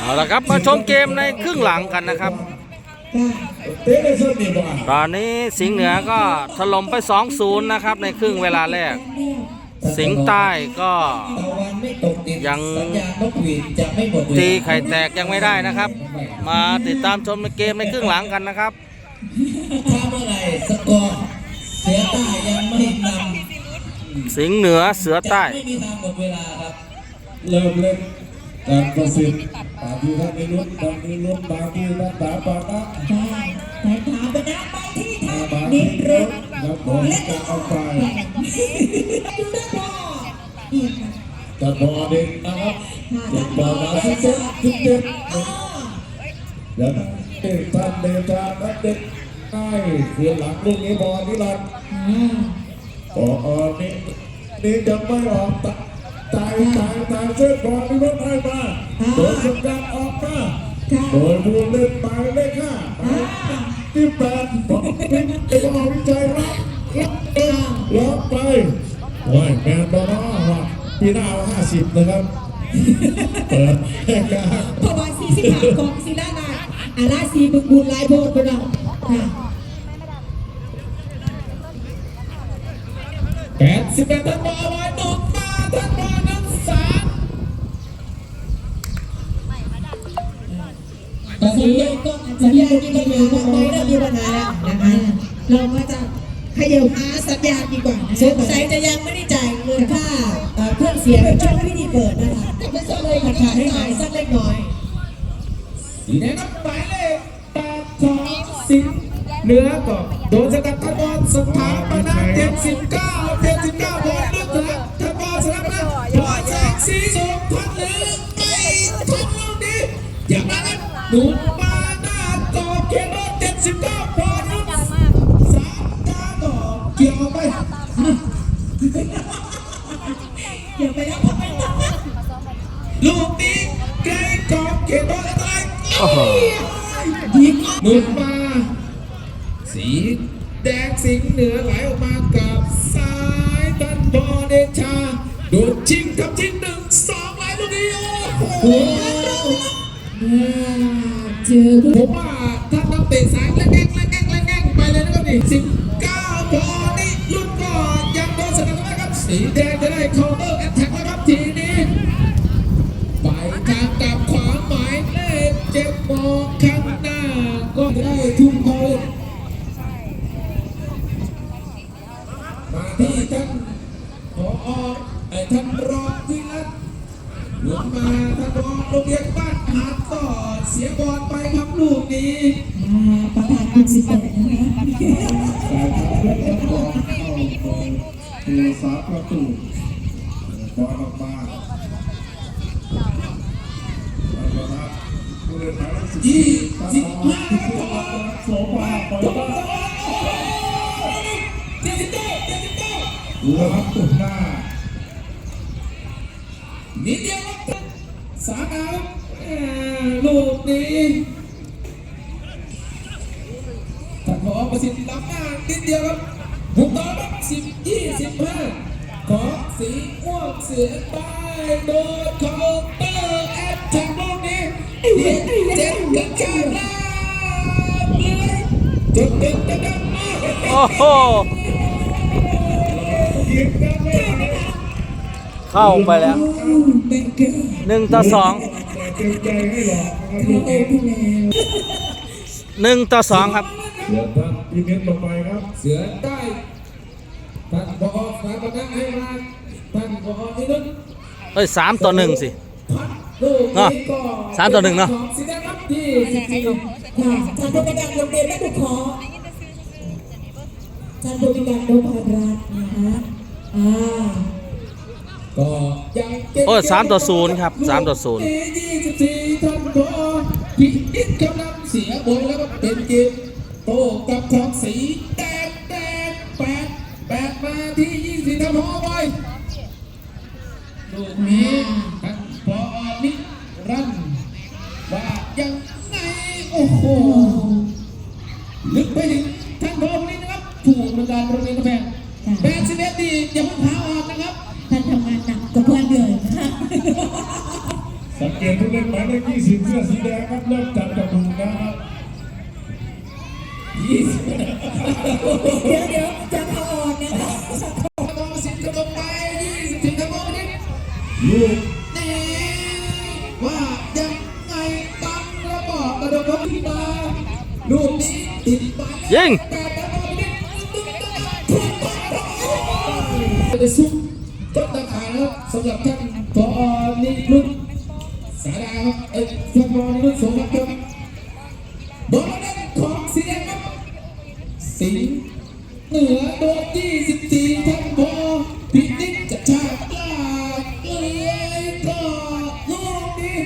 เอาละครับมาชมเกมในครึ่งหลังกันนะครับ ตอนนี้สิงห์เหนือก็ถล่มไป 2-0 นะครับในครึ่งเวลาแรก สิงห์ใต้ก็ยังตีไข่แตกยังไม่ได้นะครับ มาติดตามชมเกมในครึ่งหลังกันนะครับถ้าเมื่อไหร่สกอร์เสียใต้ยังไม่นำสิงห์เหนือเสือใต้ไม่มีทางหมดเวลาครับเริ่มเล่น การประสิทธิ์ตามที่ท่านนิรุตตามนิรุตตามที่ท่นตาปานะแต่ถามไปนะไปที่ทางนิที่รุรุตตแล้วบอลจะเอาไปแต่บอลเด็กนะครับเด็กบอลาสิเจ็ดสิบเจ็ดแล้วเด็กท่านเดชานักเด็กใต้เรียหลังลูกนี้บอลนิรันดร์บอลนี่นี่จะไม่ออกต ต่ายตายตายเส้นบอลนิรันดร์ให้มาโดยสกัดออกมาโดยผู้เล่นหมายเลขห้าที่แปดบอกเป็นเอกมวิจัยรับรับเองรับไปโอ้ยแมนบอลว่าปีหน้าเอาห้าสิบนะครับเปิดแค่กลาพราะว่าสี่สิบห้ากองศิลานาอาราสีบึกบุญลายโบดไปแล้วค่ะแปดสิบแปดท่านบอลลอยตกมาท่านบอล นนี้ก็สัญญาณมีปัญหาว่าไม่ได้มีปัญหาแล้วนะคะเราก็จะขยับหาสัญญาณดีกว่าสงสัยจะยังไม่ได้จ่ายเงินค่าเครื่องเสียงช่วงพิธีเปิดนะคะแต่ก็เลยขาดขาดให้หายสักเล็กน้อยสีแดงนับหมายเลขแปดของสิงห์เหนือก็โดนสกัดท่านบอลสถาปนาเจ็ดสิบเก้าเจ็ดสิบเก้าบอลลึกนะท่านบอลสถาปนาบอลแสงสีส่งพันลึกไม่ทันลูกนี้อย่างนั้นหนุ่ สิบเก้าบอลลึกสามตาต่อเกี่ยวไปเดี๋ยวไปแล้วพอไปแล้วลูกนี้ไกลกอบเขียนว่าอะไรโอ้โหยิงหนุ่มา สีแดงสิงเหนือไหลออกมากับซ้ายตันบอลเดชาโดดชิงทำชิงหนึ่งสองไหลลูกนี้โอ้โหเจอผมว่าถ้าต้อง เตะสายแรงแง่งแรงแง่งแรงแง่งไปเลยนะครับนี่สิบเก้าบ เพื่อนนักบอลเข้าบอลตัวสามประตูบอลออกมาแล้วก็นะผู้เล่นหมายเลขสิบสี่สิตับดบอห้าลโสภาปล่อยบอลเจ็ดสิบเก้าเจ็ดสิบเก้าดูนะครับตุ่มหน้านิดเดียวครับสามเอาลูกนี้ นิดเดียวครับบุกต่อครับสิบยี่สิบห้าของสีม่วงเสือใต้โดนเคาน์เตอร์แอตแทกลูกนี้เจ็ดกันชาลาเลยจ็ดเจ็ดจ็ดเจ็ดมากโอ้โหเข้าไปแล้วหนึ่งต่อสองแต่เกรงใจให้หรอกนะครับเขาเองที่แล้วหนึ่งต่อสองครับ เดี๋ยวท่านพินิจลงไปครับ เสือได้ท่านบอสายประกันให้มาท่านบอสนี่นึกเอ้ยสามต่อหนึ่งสิพัดลูกเนาะนี้ก็สามต่อหนึ่งเนาะสีแดงครับที่สิบสี่ค่ะท่านผู้ในการโรงเรียนแม่บุคอท่านผู้ในการโรงพยาบาลนะคะอ่าก็ยังเก็บโอ้ยสามต่อศูนย์ครับสามต่อศูนย์ยี่สิบสี่ท่านบอสพินิจกำลังเสียบอลแล้วก็เป็นเกม โต้กับของสีแดงแดงแปดแปดมาที่ยี่สิบท่านพอไว้ลูกนี้ท่านปอนิรันดร์ว่ายังไงโอ้โหลึกไปถึงท่านพอนี้นะครับถูกกรรมการโรงเรียนกาแฟแปดสิบเอ็ดดีอย่าเพิ่งพาออกนะครับท่านทำงานหนักกว่าเพื่อนเลยนะคะสัญเกตผู้เล่นหมายเลขยี่สิบเสื้อสีแดงครับเริ่มจับจมูก ลูกแน่ว่ายังไงตั้งระบอกกระโดดลงที่มาลูกนี้ติดบอลยิงแต่กระบอกนี้จะซุ่มก็ตะขายครับสำหรับท่าน เลยก็ลูกนี้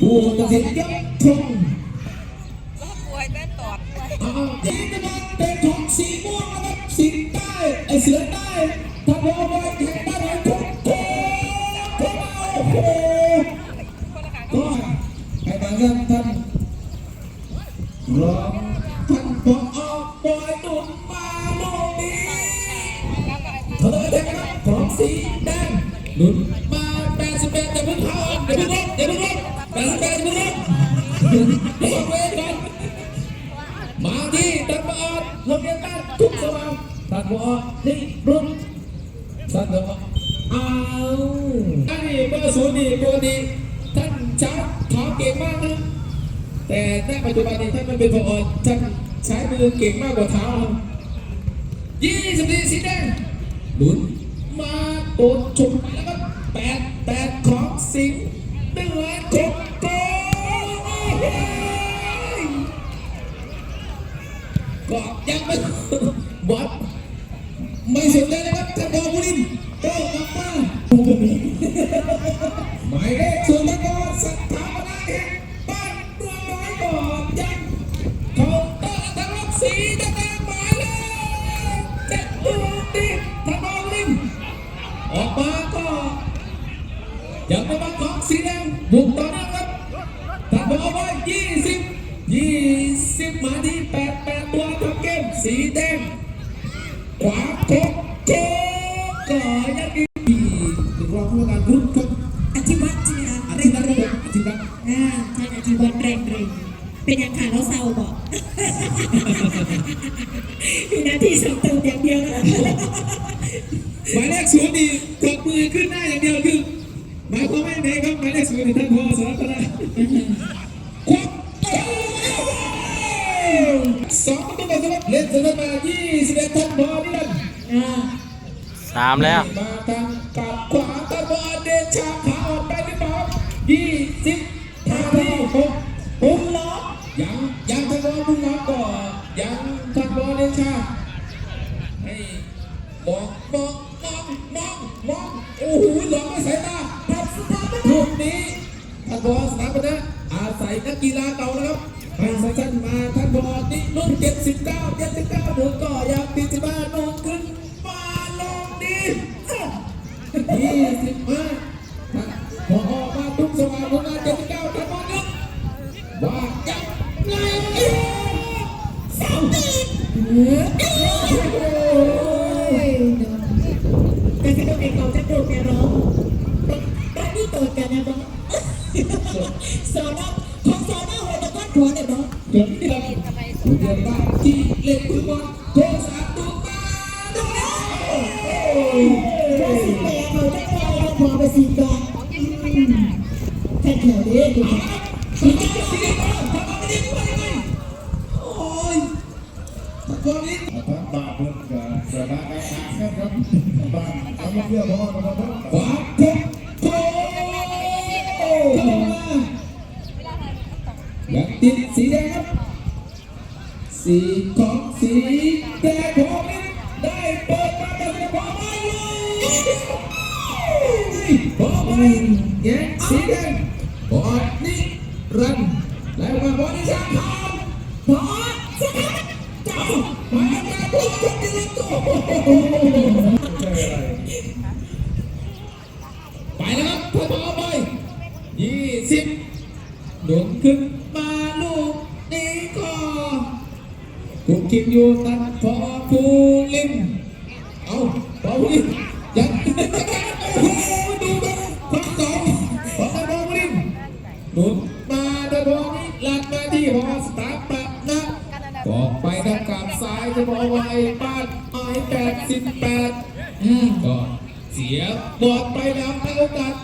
ผู้ตัดสินยับชงป่วยแต่ตอดป่วยอ้าวยิงกันเป็นของสีม่วงนะครับสิงใต้ไอเสือใต้ถ้าพร้อมไปแข่งได้ไหมทุกคนเข้ามาโอ้โหก็ไปทางท่านท่าน พิ่งเข้าเดี๋ยวเพิ่งลบเดี๋ยวเพิ่งลบ88เพิ่งลบเฮ้ยเว้ยก่อนมาที่ตันบอลโรงเรียนบ้านทุกสว่างตันบอลนี่รุ่นตันบอลอ้าวอันนี้เบอร์ศูนย์นี่ปกติท่านชัดขาเก่งมากนะแต่ในปัจจุบันนี้ท่านไม่เป็นพอท่านใช้มือเก่งมากกว่าเท้ายี่สิบสี่สีแดงลุ้นมาโดนจุดไปแล้วก็แปดแปดของสิง ถ้าบอกว่า20 20มาที่8 8ตัวทำเกมสีแดงขวาโคกโคกก็ยังดีถึงรองผู้การรุ่นครับอธิวัตรใช่ไหมคะอธิวัตรครับอธิวัตรอ่าท่านอธิวัตรแรงเรงเป็นยังขาแล้วเศร้าบอกมีหน้าที่ส่งเติมอย่างเดียวนะหมายเลขศูนย์นี่กดมือขึ้นหน้าอย่างเดียวคือหมายความว่าไงครับหมายเลขศูนย์ท่านพ สองประตูต่อสองเล่นเสมอมา21ท่านพอนี่นั่นอ่าสามแล้ว มาทางกับขวาตะบอลเดชาขาออกไปหรือเปล่ายี่สิบห้าที่หกปุ้งล้อยังยังตะบอลปุ้งล้อก่อนยังตะบอลเดชาให้มองมองมองมองมองโอ้โหหลอกไม่สายตาทัศนลูกนี้ท่านบอลสถาปนะอาศัยนักกีฬาเก่านะครับ ให้สั้นมาท่านบอดนี่รุ่น79 79หนูก็ยัง เล่นฟุตบอลโทรศัพท์ดูมาดูแล้วโอ้ยเราสิแปลเขาจะแปลเราพอไปสีกองแค่แถวนี้ดูสุดยอดสีแดงทำเอาไปดีกว่ายังไงโอ้ยตอนนี้ทั้งบาปเพื่อนกับสาระการขาดครับบ้านทำเพื่อพ่อมาพ่อขวาพกโกเข้ามายังติดสีแดงครับ สีของสีแดงของมีได้เปิดมาเป็นพอไม่รู้ผมไม่แย่งสีแดงบอดนี้รัน อยู่ตันพอภูลิมเอาพอภูลิมยังโอ้โหดูดูคนสองพอพอภูลิมหนุนมาตะบอนี้หลัดมาที่หอสตาร์ปะนะออกไปทางการซ้ายจะบอกว่าไอ้บ้านไม้แปดสิบแปดก็เสียบอดไปแล้วในโอกาส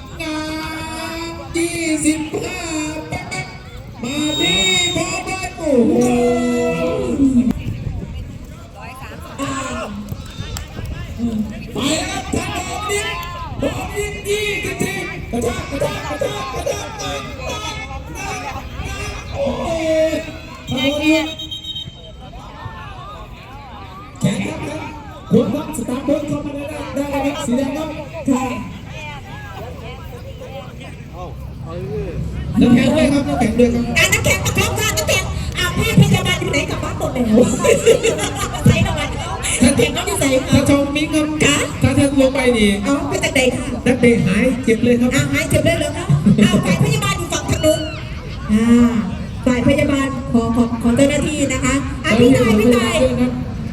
ไปแล้วท่านบอลยิงบอลยิงยี่สิบทีกระชากกระชากกระชากกระชากตักตักตักโอ้ยทางบอลยิงแขนครับครับคุณครับสตาร์ทเบิร์ดเข้ามาได้ได้ได้ครับสีแดงครับค่ะน้ำแข็งด้วยครับน้ำแข็งด้วยครับ นลงไปนี่เอาไปจากไหนค่ะนักเตะหายเจ็บเลยครับอะหายเจ็บได้เลยครับอ้าวฝ่ายพยาบาลอยู่ฝั่งทางนู้นอ่าฝ่ายพยาบาลของของของเจ้าหน้าที่นะคะอะพี่นายพี่นาย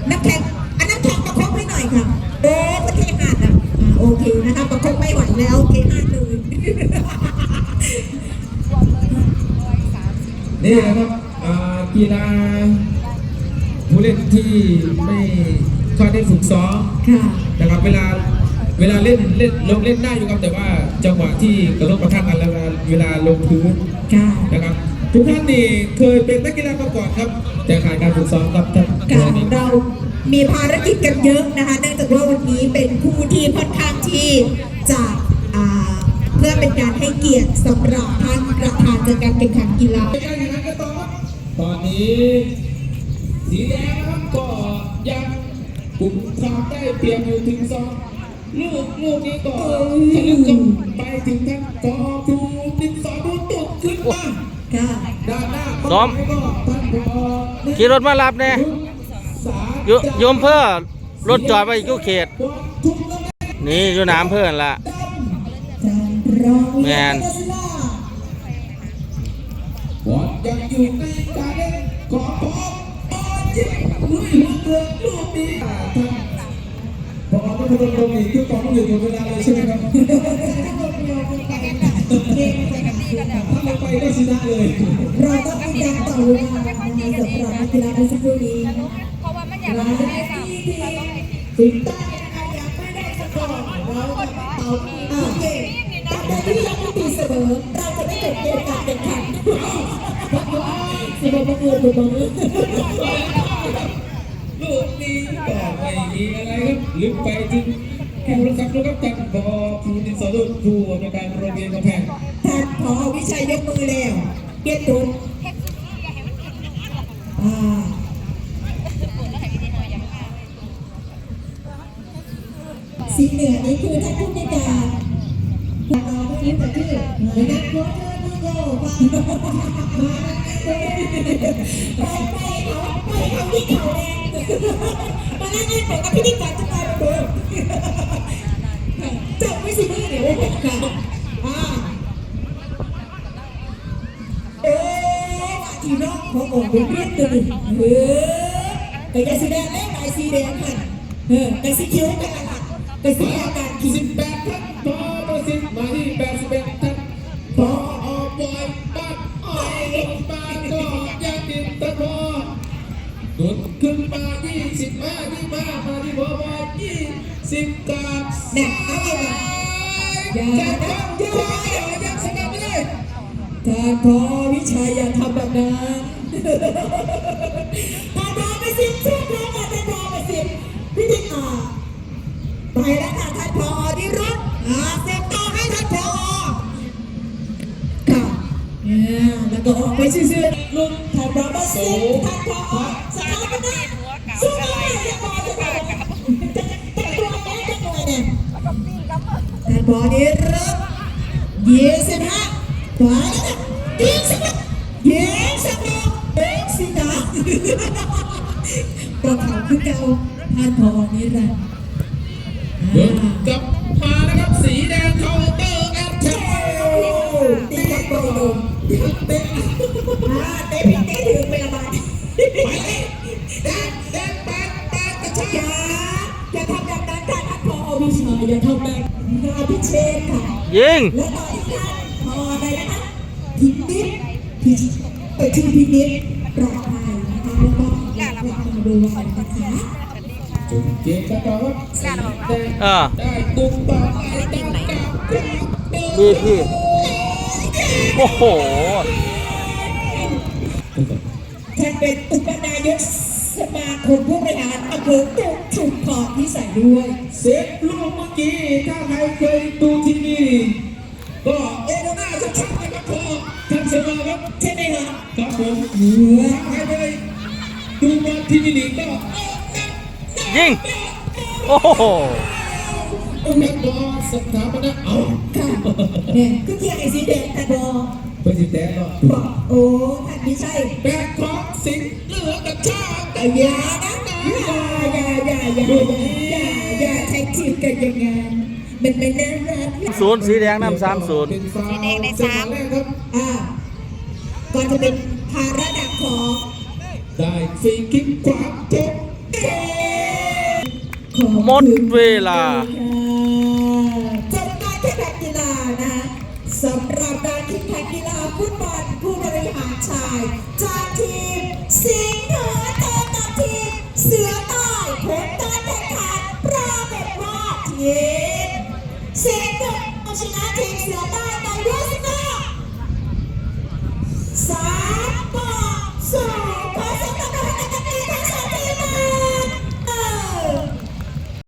น้ำแข็งอันน้ำแข็งประคบให้หน่อยค่ะโอ้ประเทศหาดอะอ่าโอเคนะคะประคบไม่ไหวแล้วโอเคหาดเลยรวมเลยร้อยสามสิบนี่นะครับอ่ากีฬาผู้เล่นที่ไม่ค่อยได้ฝึกซ้อมค่ะนะครับเวลา เวลาเล่นเล่นลงเล่นได้อยู่ครับแต่ว่าจังหวะที่กระทบกระทั่งกันแล้วเวลาเวลาลงพื้นค่ะ นะครับ ทุกท่านนี่เคยเป็นนักกีฬามาก่อนครับ แต่ขาดการฝึกซ้อมครับท่านค่ะเรามีภารกิจกันเยอะนะคะ เนื่องจากว่าวันนี้เป็นคู่ที่ค่อนข้างที่จะอ่าเพื่อเป็นการให้เกียรติสำหรับท่านประธานจัดการแข่งขันกีฬาในการแข่งขันกันต่อครับตอนนี้ สีแดงนะครับก็ยังกลุ่มความได้เปรียบอยู่ถึงสอง ลูกลูกนี้ก็ทะลุกันไปถึงท่านกอครูดินสอดูตกขึ้นมาค่ะด้านหน้าซ้อมก็ท่านพอขี่รถมารับแน่สาโยโยมเพื่อรถจอดไว้อยู่เขต บอลทุกแล้วนี่อยู่น้ำเพื่อนละจานรองแมน บอลยังอยู่ในการเล่นของพอบอลยิงลุยหัวเรือลูกนี้อ่าท่านพ อไม่พลงอีกคือต่อต้องอยู่กับเวลาเลยใช่ไหมครับถ้าลงไปก็ชนะเลยเราต้องมีการต่อเวลานสำหรับนักกีฬาในสักครู่นี้เพราะว่ามันอยากได้สามสิบเราต้องถึงใต้นะคะยังไม่ได้สกอร์เราจะเป่าอ่าโอเคตราบใดที่ยังไม่ตีเสมอเราจะไม่จบเกมการแข่งขันเพราะว่าสมอบังเอิญบั งเอิญลูกนี้ก็ไม่มีอะไรครับลึกไปถึงผู้รักษาประตูครับท่านพอครูดิสอดุดผู้อำนวยการโรงเรียนกำแพงท่านพอวิชัยยกมือแล้วเกียรติทุนอ่าสีเหนือนี่คือท่านผู้ในการเราไม่รู้แต่ชื่อหรือนักโค้ชมือโก้มาไปไปเขาไปเขาที่เขาแดง มาแล้วเงินของกับพิธีกรจะไปเบอร์จับไม่สิมือเดี๋ยวค่ะอ่าเอ๊ะที่น้องขององค์เป็นเรียนตัวนี้เออแต่ยาสีแดงเล่นลายสีแดงค่ะเออแต่สีเขียวกันละแต่สีอาการขีสิดบแปดท่านพอประสิทธิ์มาที่ ดุดขึ้นมายี่สิบห้ายี่ห้ามาที่พอบอยยี่สิบกาบเนี่ยเอาอีกแล้วอย่าจับนะครับอย่ายังยังสกัดไม่ได้กาพอวิชัยอย่าทำแบบนั้นตาดอไปสิช่วยน้องมาตาดอไปสิพิธีอ่าไปแล้วค่ะท่านพอนิรุตอ่าเซ็นต่อให้ท่านพอค่ะเนี่ยแล้วก็ออกไปซื่อๆลุงท่านพอมาสิท่านพอ บอดี้รับยี่สิบห้าขวาแล้วนะยี่สิบยี่สิบหกยี่สิบห้าตัวเขาคือเก่าท่านบอดี้รับเดินกับมานะครับสีแดงเคาน์เตอร์แอตแทกตีกับโปรโดมเตะอ่าเตะผิดเตะถึงเวลาบาดไปเลยแดงแดงแปดแปดกระชากอย่าอย่าทำแบบนั้นค่ะท่านพอวิชาอย่าทำแบบ อภิเชษค่ะยิงและต่อที่ท่านพออะไรนะคะพพินิจพิชิตเอ่อชื่อพินิจปลอดภัยนะคะแล้วก็เรามาดูกันนะคะจุดเกมกันต่อครับสีแดงเออได้ตุ้มต่อไปตั้งกับกราบเดินพี่พี่โอ้โหท่านเป็นอุปนายกสมาคมผู้บริหารอำเภอตุกชุมพรที่ใส่ด้วย เซฟลูกเมื่อกี้ถ้า ใครเคยดูทีวีก็โอ้หน้าชัดๆนะครับพอท่านเสมอครับใช่ไหมคะครับผมถ้าใครเคยดูบอลทีวีลีกก็ยิงโอ้โหอุ้มแม่บอลสถาปนะเอาค่ะเนี่ยก็เทียงไอ้สีแดงแต่บอกเพื่อนสิแต่ก็บอกโอ้ท่านไม่ใช่แบกของสิงเหลือกับชาติแต่ยานะอย่าอย่าอย่าอย่าอย่าย่าใช้ทีมกันอย่างนั้น มันไม่น่ารักนะศูนย์สีแดงนำสามศูนย์เป็นฟาวล์เซตแรกครับอ่าก่อนจะเป็นภาระดับของได้ฟรีคิกขวาจบเกมของหมดเวลาจบการแข่งขันกีฬานะสำหรับการแข่งขันกีฬาฟุตบอลผู้บริหารชาย จากทีมสิงห์เหนือเจอกับทีมเสือใต้ผลการแข่งขันปรากฏว่าที ผู้ชนะทีมเสือใต้ไปด้วยสกอ